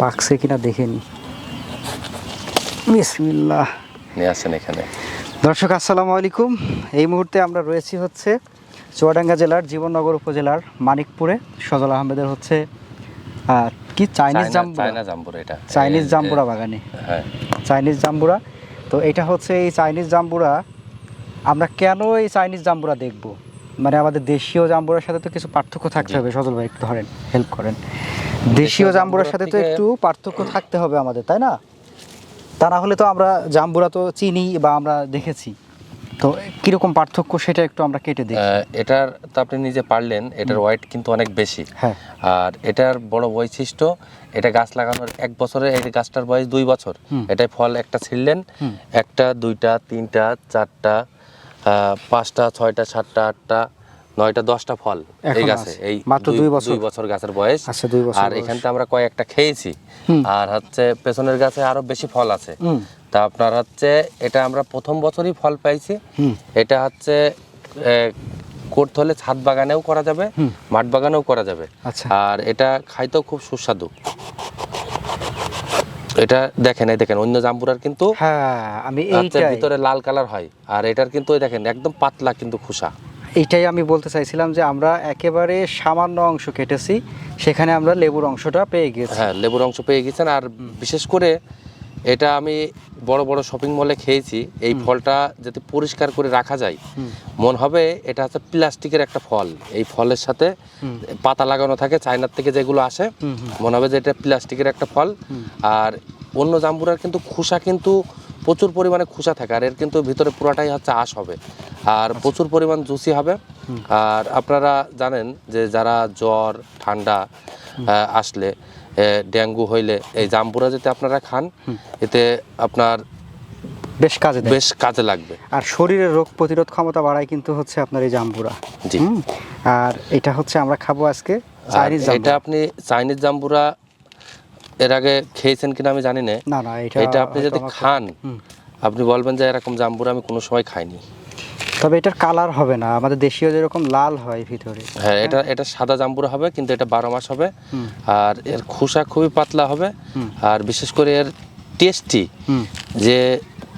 পাকছে কিনা দেখে নি বিসমিল্লাহ। নিয়ে আসেন এখানে। দর্শক আসসালামু আলাইকুম। এই মুহূর্তে আমরা রয়েছি হচ্ছে চুয়াডাঙ্গা জেলার জীবননগর উপজেলার মানিকপুরে। সজল আহমেদের হচ্ছে কি? চাইনিজ জাম্বুরা। এটা। চাইনিজ জাম্বুরা বাগানে। হ্যাঁ। চাইনিজ জাম্বুরা। তো এটা হচ্ছে এই চাইনিজ জাম্বুরা। আমরা কেন এই চাইনিজ জাম্বুরা দেখব? মানে আমাদের দেশীয় জাম্বুরার সাথে তো কিছু পার্থক্য থাকতে হবে সজল ভাই একটু ধরেন হেল্প করেন। দেশীয় জাম্বুরার সাথে তো একটু পার্থক্য থাকতে হবে আমাদের তাই না? তা না হলে তো আমরা জাম্বুরা তো চিনি বা আমরা দেখেছি। তো কীরকম পার্থক্য সেটা একটু আমরা কেটে দিই এটার তো আপনি নিজে পারলেন এটার ওয়েট কিন্তু অনেক বেশি। হ্যাঁ। আর এটার বড় বৈশিষ্ট্য এটা গাছ লাগানোর এক বছরে এই গাছটার বয়স দুই বছর। এটাই ফল একটা ছিঁড়লেন একটা দুইটা তিনটা চারটা পাঁচটা ছয়টা সাতটা আটটা নয়টা দশটা ফল এই গাছে এই মাত্র দুই বছর। দুই বছর গাছের বয়স। আচ্ছা, দুই বছর আর বয়স। এখান থেকে আমরা কয়েকটা খেয়েছি। আর হচ্ছে পেছনের গাছে আরও বেশি ফল আছে। তা আপনার হচ্ছে এটা আমরা প্রথম বছরই ফল পাইছি। এটা হচ্ছে করতে হলে ছাদ বাগানেও করা যাবে মাঠ বাগানেও করা যাবে। আচ্ছা। আর এটা খাইতেও খুব সুস্বাদু। এটা দেখেন এই দেখেন অন্য জাম্বুরার কিন্তু হ্যাঁ আমি ভিতরে লাল কালার হয়। আর এটার কিন্তু দেখেন একদম পাতলা কিন্তু খোসা। এটাই আমি বলতে চাইছিলাম যে আমরা একেবারে সামান্য অংশ কেটেছি সেখানে আমরা লেবুর অংশটা পেয়ে গেছি হ্যাঁ লেবুর অংশ পেয়ে গেছেন আর বিশেষ করে এটা আমি বড় বড় শপিং মলে খেয়েছি। এই ফলটা যাতে পরিষ্কার করে রাখা যায়। মন হবে এটা হচ্ছে প্লাস্টিকের একটা ফল। এই ফলের সাথে পাতা লাগানো থাকে চায়নার থেকে যেগুলো আসে। মনে হবে যে এটা প্লাস্টিকের একটা ফল। আর অন্য জাম্বুরার কিন্তু খোসা কিন্তু প্রচুর পরিমাণে খোসা থাকে আর এর কিন্তু ভিতরে পুরাটাই হচ্ছে আঁশ হবে। আর প্রচুর পরিমাণ জুসি হবে। আর আপনারা জানেন যে যারা জ্বর ঠান্ডা আসলে ডেঙ্গু হইলে এই জাম্বুরা যদি আপনারা খান এতে আপনার বেশ কাজে বেশ কাজে লাগবে। আর শরীরের রোগ প্রতিরোধ ক্ষমতা বাড়ায় কিন্তু হচ্ছে আপনার এই জাম্বুরা জি। আর এটা হচ্ছে আমরা খাব আজকে চাইনিজ এটা আপনি চাইনিজ জাম্বুরা এর আগে খেয়েছেন কিনা আমি জানি না। না না এটা এটা আপনি যদি খান আপনি বলবেন যে এরকম জাম্বুরা আমি কোনো সময় খাইনি। তবে এটার কালার হবে না আমাদের দেশীয় যেরকম লাল হয় ভিতরে। হ্যাঁ এটা এটা সাদা জাম্বুরা হবে কিন্তু এটা বারো মাস হবে। আর এর খোসা খুবই পাতলা হবে। আর বিশেষ করে এর টেস্টি যে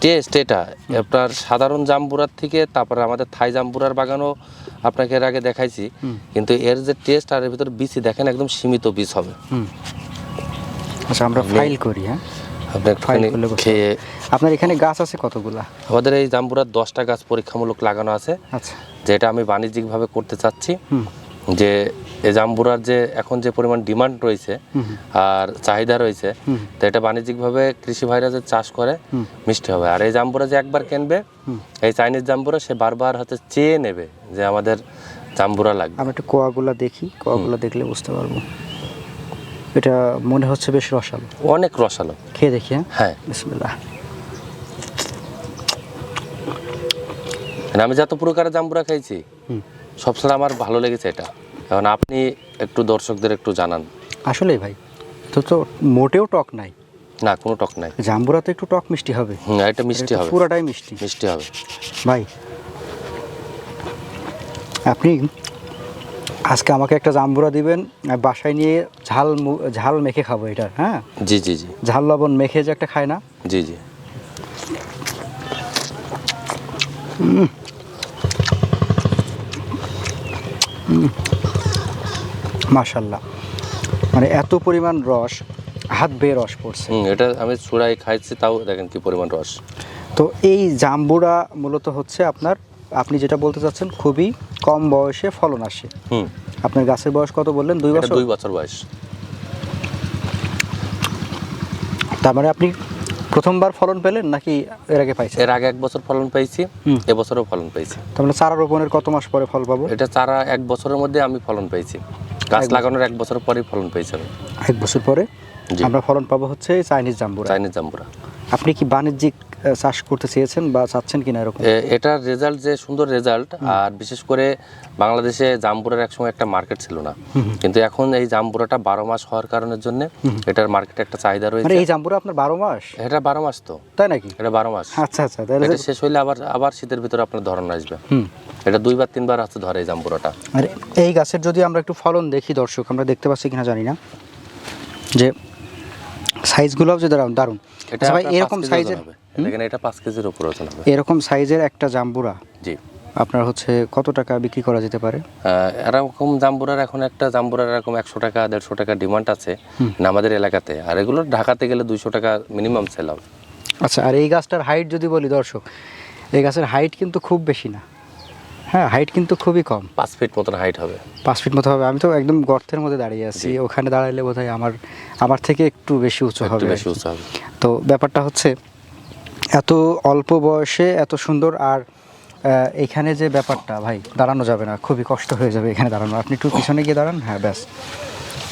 টেস্ট এটা আপনার সাধারণ জাম্বুরার থেকে তারপরে আমাদের থাই জাম্বুরার বাগানও আপনাকে এর আগে দেখাইছি। কিন্তু এর যে টেস্ট আর এর ভিতরে বিচি দেখেন একদম সীমিত বীজ হবে। আচ্ছা আমরা ফাইল করি হ্যাঁ? আপনি খেয়ে আপনার এখানে গাছ আছে কতগুলা? আমাদের এই জাম্বুরার দশটা গাছ পরীক্ষামূলক লাগানো আছে। আচ্ছা। যেটা আমি বাণিজ্যিকভাবে করতে চাচ্ছি। যে এই জাম্বুরার যে এখন যে পরিমাণ ডিমান্ড রয়েছে আর চাহিদা রয়েছে তো এটা বাণিজ্যিকভাবে কৃষি ভাইরা যে চাষ করে মিষ্টি হবে। আর এই জাম্বুরা যে একবার কিনবে এই চাইনিজ জাম্বুরা সে বারবার হচ্ছে চেয়ে নেবে যে আমাদের জাম্বুরা লাগবে। আমরা একটু কোয়াগুলা দেখি কোয়াগুলা দেখলে বুঝতে পারব। এটা মনে হচ্ছে বেশ রসালো। অনেক রসালো। খেয়ে দেখি হ্যাঁ? হ্যাঁ। বিসমিল্লাহ। মানে আমি যত প্রকারের জাম্বুরা খাইছি হুম। সবসময় আমার ভালো লেগেছে এটা। এখন আপনি একটু দর্শকদের একটু জানান। আসলেই ভাই তো তো মোটেও টক নাই। না কোনো টক নাই। জাম্বুরা তো একটু টক মিষ্টি হবে। হুম এটা মিষ্টি হবে। পুরোটাই মিষ্টি। মিষ্টি হবে। ভাই আপনি আজকে আমাকে একটা জাম্বুরা দিবেন বাসায় নিয়ে ঝাল ঝাল মেখে খাব এটা হ্যাঁ? জি জি জি। ঝাল লবণ মেখে যে একটা খায় না? জি জি। মাশাল্লাহ মানে এত পরিমাণ রস হাত বেয়ে রস পড়ছে। এটা আমি চূড়াই খাইছি তাও দেখেন কি পরিমাণ রস। তো এই জাম্বুরা মূলত হচ্ছে আপনার আপনি যেটা বলতে চাচ্ছেন খুবই কম বয়সে ফলন আসে। হুম। আপনার গাছের বয়স কত বললেন? দুই বছর? দুই বছর বয়স। তার মানে আপনি প্রথমবার ফলন পেলেন নাকি এর আগে পাইছেন? এর আগে এক বছর ফলন হুম। এবছরও ফলন পেয়েছি। তার মানে চারা রোপণের কত মাস পরে ফল পাবো? এটা চারা এক বছরের মধ্যে আমি ফলন পেয়েছি। গাছ লাগানোর এক বছর পরে ফলন পেয়ে যাবে এক বছর পরে। আমরা ফলন পাবো হচ্ছে চাইনিজ জাম্বুরা। চাইনিজ জাম্বুরা। আপনি কি বাণিজ্যিক চাষ করতে চেয়েছেন বা চাচ্ছেন কিনা এরকম? এটার রেজাল্ট যে সুন্দর রেজাল্ট আর বিশেষ করে বাংলাদেশে জাম্বুরার একসময় একটা মার্কেট ছিল না। কিন্তু এখন এই জাম্বুরাটা বারো মাস হওয়ার কারণের জন্য এটার মার্কেটে একটা চাহিদা মানে রয়েছে। এই জাম্বুরা আপনার বারো মাস? এটা বারো মাস তো। তাই নাকি? এটা বারো মাস। আচ্ছা আচ্ছা তাহলে এটা শেষ হইলে আবার আবার শীতের ভিতরে আপনার ধরন আসবে। এটা দুইবার তিনবার হচ্ছে ধরে এই জাম্বুরাটা আর এই গাছের যদি আমরা একটু ফলন দেখি দর্শক আমরা দেখতে পাচ্ছি কিনা জানি না। যে সাইজগুলোও যে দারুণ দারুণ এটা আচ্ছা ভাই এরকম সাইজের হবে। দেখেন এটা পাঁচ কেজির উপর ওজন হবে। এরকম সাইজের একটা জাম্বুরা জি। আপনার হচ্ছে কত টাকা বিক্রি করা যেতে পারে? এরকম জাম্বুরার এখন একটা জাম্বুরার এরকম একশো টাকা দেড়শো টাকা ডিমান্ড আছে না আমাদের এলাকাতে। আর এগুলো ঢাকাতে গেলে দুইশো টাকা মিনিমাম সেল হবে আচ্ছা আর এই গাছটার হাইট যদি বলি দর্শক এই গাছের হাইট কিন্তু খুব বেশি না। হ্যাঁ হাইট কিন্তু খুবই কম। পাঁচ ফিট মতন হাইট হবে। পাঁচ ফিট মতো হবে। আমি তো একদম গর্তের মধ্যে দাঁড়িয়ে আছি। ওখানে দাঁড়াইলে বোধহয় আমার আমার থেকে একটু বেশি উঁচু হবে বেশি উঁচু হবে। তো ব্যাপারটা হচ্ছে এত অল্প বয়সে এত সুন্দর আর এখানে যে ব্যাপারটা ভাই দাঁড়ানো যাবে না খুবই কষ্ট হয়ে যাবে এখানে দাঁড়ানো। আপনি একটু পিছনে গিয়ে দাঁড়ান হ্যাঁ ব্যাস।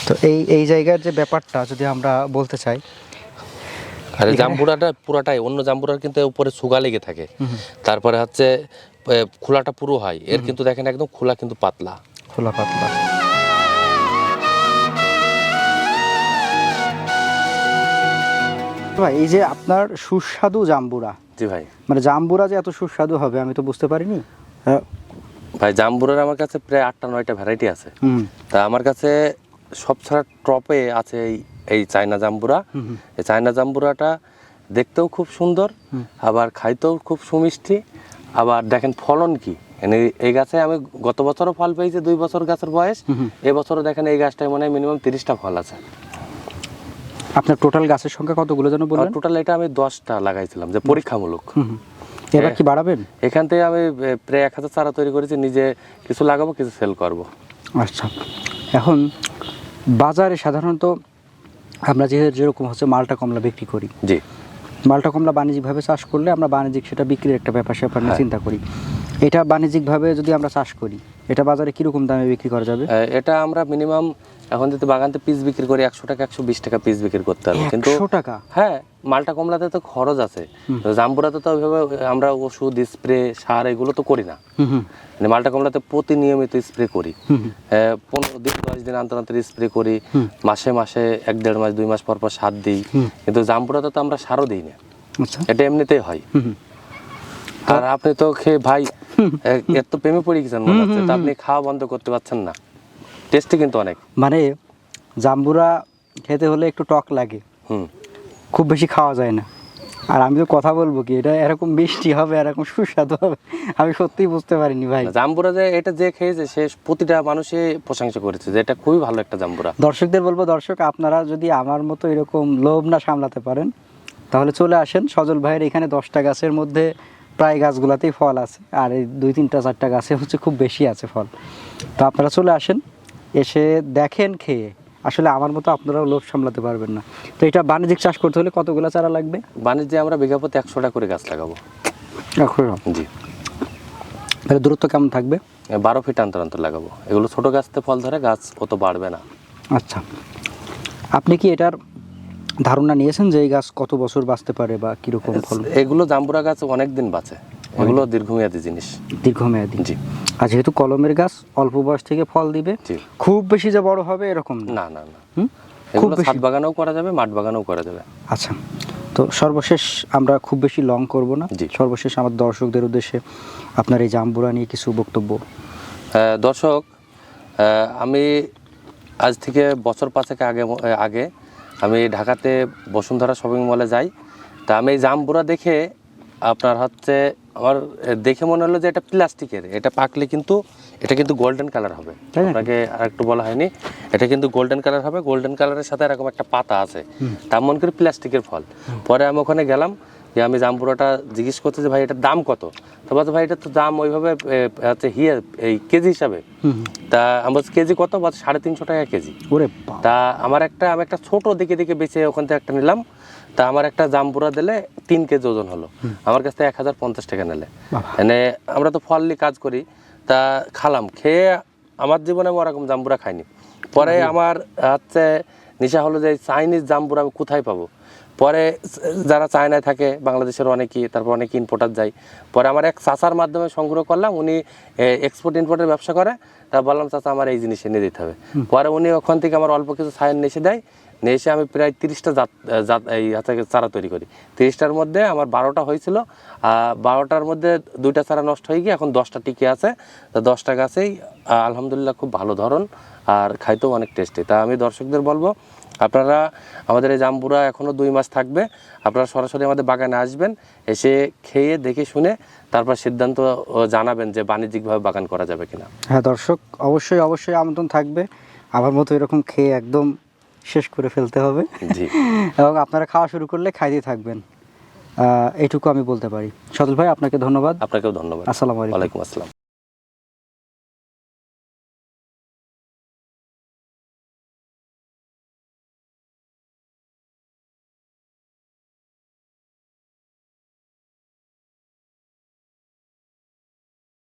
তো এই এই জায়গার যে ব্যাপারটা যদি আমরা বলতে চাই আর জাম্বুরাটা পুরাটাই অন্য জাম্বুরার কিন্তু উপরে সুগা লেগে থাকে। তারপরে হচ্ছে খোলাটা পুরো হয়। এর কিন্তু দেখেন একদম খোলা কিন্তু পাতলা। খোলা পাতলা। ভাই এই যে আপনার সুস্বাদু জাম্বুরা। জি ভাই। মানে জাম্বুরা যে এত সুস্বাদু হবে আমি তো বুঝতে পারিনি। আহ, ভাই জাম্বুরার আমার কাছে প্রায় আটটা নয়টা ভ্যারাইটি আছে। তা আমার কাছে সব ছাড়া টপে আছে এই এই চায়না জাম্বুরা। এই চায়না জাম্বুরাটা দেখতেও খুব সুন্দর আবার খাইতেও খুব সুমিষ্টি। আবার দেখেন ফলন কি? মানে এই গাছে আমি গত বছরও ফল পেয়েছি দুই বছর গাছের বয়স। এবছরও দেখেন এই গাছটায় মনে হয় মিনিমাম তিরিশটা ফল আছে। আপনার টোটাল গাছের সংখ্যা কতগুলো যেন বললেন? টোটাল এটা আমি দশটা লাগাইছিলাম যে পরীক্ষামূলক। এবার কি বাড়াবেন? এখান থেকে আমি প্রায় এক হাজার চারা তৈরি করেছি নিজে কিছু লাগাবো কিছু সেল করব। আচ্ছা। এখন বাজারে সাধারণত আমরা যে যেরকম হচ্ছে মালটা কমলা বিক্রি করি। জি। মালটা কমলা বাণিজ্যিকভাবে চাষ করলে আমরা বাণিজ্যিক সেটা বিক্রির একটা ব্যাপার স্যাপার হ্যাঁ। চিন্তা করি। এটা বাণিজ্যিকভাবে যদি আমরা চাষ করি এটা বাজারে কীরকম দামে বিক্রি করা যাবে? এটা আমরা মিনিমাম এখন যদি বাগানতে পিস বিক্রি করি একশো টাকা একশো বিশ টাকা পিস বিক্রি করতে হবে। কিন্তু টাকা? হ্যাঁ মালটা কমলাতে তো খরচ আছে। জাম্বুরাতে তো ওইভাবে আমরা ওষুধ স্প্রে সার এগুলো তো করি না। মানে মালটা কমলাতে প্রতি নিয়মিত স্প্রে করি পনেরো দিন দশ দিন অন্তর অন্তর স্প্রে করি মাসে মাসে এক দেড় মাস দুই মাস পর পর সার দিই। কিন্তু জাম্বুরাতে তো আমরা সারও দিই না। আচ্ছা। এটা এমনিতেই হয়। আর আপনি তো খেয়ে ভাই এ- এর তো প্রেমে পড়ে গেছেন মনে হচ্ছে। আপনি খাওয়া বন্ধ করতে পারছেন না। টেস্টি কিন্তু অনেক। মানে জাম্বুরা খেতে হলে একটু টক লাগে। খুব বেশি খাওয়া যায় না। আর আমি তো কথা বলব কি এটা এরকম মিষ্টি হবে এরকম সুস্বাদু হবে আমি সত্যিই বুঝতে পারিনি ভাই। জাম্বুরা যে এটা যে খেয়েছে সে প্রতিটা মানুষই প্রশংসা করেছে যে এটা খুবই ভালো একটা জাম্বুরা। দর্শকদের বলব দর্শক আপনারা যদি আমার মতো এরকম লোভ না সামলাতে পারেন তাহলে চলে আসেন সজল ভাইয়ের এখানে দশটা গাছের মধ্যে প্রায় গাছগুলাতেই ফল আছে। আর এই দুই তিনটা চারটা গাছে হচ্ছে খুব বেশি আছে ফল। তো আপনারা চলে আসেন এসে দেখেন খেয়ে। আসলে আমার মতো আপনারাও লোভ সামলাতে পারবেন না। তো এটা বাণিজ্যিক চাষ করতে হলে কতগুলো চারা লাগবে? বাণিজ্যে আমরা বিঘা প্রতি একশোটা করে গাছ লাগাবো। জি। তাহলে দূরত্ব কেমন থাকবে? বারো ফিট অন্তর অন্তর লাগাবো। এগুলো ছোট গাছতে ফল ধরে গাছ অত বাড়বে না। আচ্ছা। আপনি কি এটার ধারণা নিয়েছেন যে এই গাছ কত বছর বাঁচতে পারে বা কীরকম ফল এগুলো জাম্বুরা গাছ অনেক দিন বাঁচে এগুলো দীর্ঘমেয়াদী জিনিস। দীর্ঘমেয়াদী। জি। আর যেহেতু কলমের গাছ অল্প বয়স থেকে ফল দিবে খুব বেশি যে বড় হবে এরকম না। না না? খুব বেশি। বাগানেও করা যাবে মাঠ বাগানেও করা যাবে। আচ্ছা। তো সর্বশেষ আমরা খুব বেশি লং করব না। সর্বশেষ আমার দর্শকদের উদ্দেশ্যে আপনার এই জাম্বুরা নিয়ে কিছু বক্তব্য। দর্শক আমি আজ থেকে বছর পাঁচেক আগে আগে আমি ঢাকাতে বসুন্ধরা শপিং মলে যাই। তা আমি এই জামবুড়া দেখে আপনার হচ্ছে আমার দেখে মনে হলো যে এটা প্লাস্টিকের এটা পাকলে কিন্তু এটা কিন্তু গোল্ডেন কালার হবে। আপনাকে আর একটু বলা হয়নি। এটা কিন্তু গোল্ডেন কালার হবে গোল্ডেন কালারের সাথে এরকম একটা পাতা আছে। তার মনে করি প্লাস্টিকের ফল। পরে আমি ওখানে গেলাম যে আমি জামপুরাটা জিজ্ঞেস করতে যে ভাই এটার দাম কত? তো বলছে ভাই এটা তো দাম ওইভাবে হচ্ছে হিয়ে এই কেজি হিসাবে। তা আমি বলছি কেজি কত? বলছে সাড়ে তিনশো টাকা কেজি। ওরে তা আমার একটা আমি একটা ছোট দিকে দিকে বেছে ওখান থেকে একটা নিলাম। তা আমার একটা জামপুরা দিলে তিন কেজি ওজন হলো। আমার কাছ থেকে এক হাজার পঞ্চাশ টাকা নিলে। মানে আমরা তো ফল কাজ করি। তা খালাম খেয়ে আমার জীবনে আমি ওরকম জাম্বুরা খাইনি। পরে আমার হচ্ছে নেশা হলো যে চাইনিজ জাম্বুরা আমি কোথায় পাবো? পরে যারা চায়নায় থাকে বাংলাদেশের অনেকেই তারপর অনেক ইম্পোর্টার যায়। পরে আমার এক চাচার মাধ্যমে সংগ্রহ করলাম উনি এক্সপোর্ট ইম্পোর্টের ব্যবসা করে। তা বললাম চাচা আমার এই জিনিস এনে দিতে হবে। পরে উনি ওখান থেকে আমার অল্প কিছু সায়ন এসে দেয়। নিয়ে এসে আমি প্রায় তিরিশটা জাত জাত, এই হাতে চারা তৈরি করি। তিরিশটার মধ্যে আমার বারোটা হয়েছিল বারোটার মধ্যে দুইটা চারা নষ্ট হয়ে গিয়ে এখন দশটা টিকে আছে। তা দশটা গাছেই আলহামদুলিল্লাহ খুব ভালো ধরন আর খাইতেও অনেক টেস্টি তা আমি দর্শকদের বলব, আপনারা আমাদের এই জাম্বুরা এখনও দুই মাস থাকবে, আপনারা সরাসরি আমাদের বাগানে আসবেন, এসে খেয়ে দেখে শুনে তারপর সিদ্ধান্ত জানাবেন যে বাণিজ্যিকভাবে বাগান করা যাবে কিনা। হ্যাঁ দর্শক, অবশ্যই অবশ্যই আমন্ত্রণ থাকবে। আমার মতো এরকম খেয়ে একদম শেষ করে ফেলতে হবে। জি। এবং আপনারা খাওয়া শুরু করলে খাইতে থাকবেন। এইটুকু আমি বলতে পারি। সদল ভাই আপনাকে ধন্যবাদ। আপনাকেও ধন্যবাদ। আসসালামু আলাইকুম। আসসালাম।